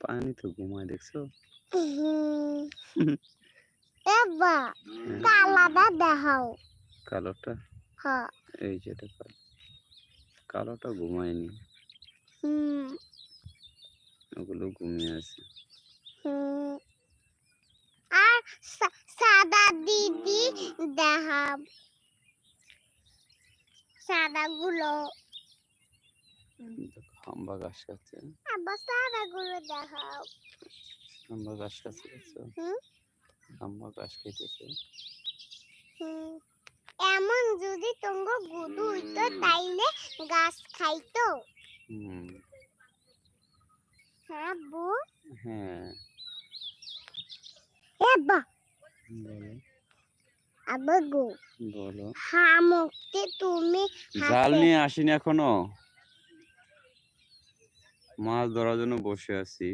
পানি তো ঘুমায় দেখছ? হ্যাঁ, কালাটা দেখাও। কালোটা? হ্যাঁ। এই কালো কালোটা ঘুমায়নি। হুম। ওগুলো ঘুমিয়ে আছে। হুম। আর সাদা দিদি দেখাব সাদা গুলো ঘাস খাচ্ছে। সাদা গুলো দেখাও। ঘাস খাচ্ছে ঘাস খাইতেছে। এমন যদি তোমরা গুদু হইতো তাইলে খাইতো? হুম। হ্যাঁ বু। হ্যাঁ। এবা বলো। গো বলো। হামুকতে তুমি জাল নিয়ে আসিনি এখনও। মাছ ধরার জন্য বসে আছি।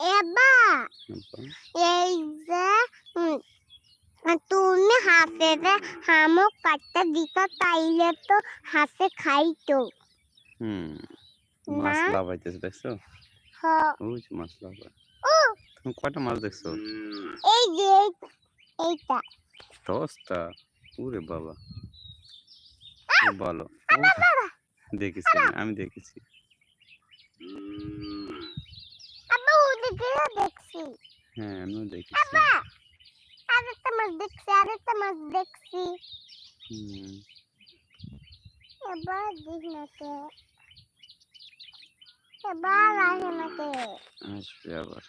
এবা এই যে তুমি হাতে হামক কাটতে দিত তাইলে তো হাতে খাইতো। হুম মাছ। লাভাইতেছে দেখছ? হ। ওই মাছ লাভাই ও! তুমি কয়টা মাছ দেখছ? এই যে এইটা। দশটা? ওরে বাবা। খুব ভালো। দেখেছি আমি দেখেছি। দেখছি। হ্যাঁ আমিও দেখেছি। আবার আরেকটা মাছ দেখছি আরেকটা মাছ দেখছি। হুম। এবার দিস নাকে এবার আসে নাকে আসবে আবার।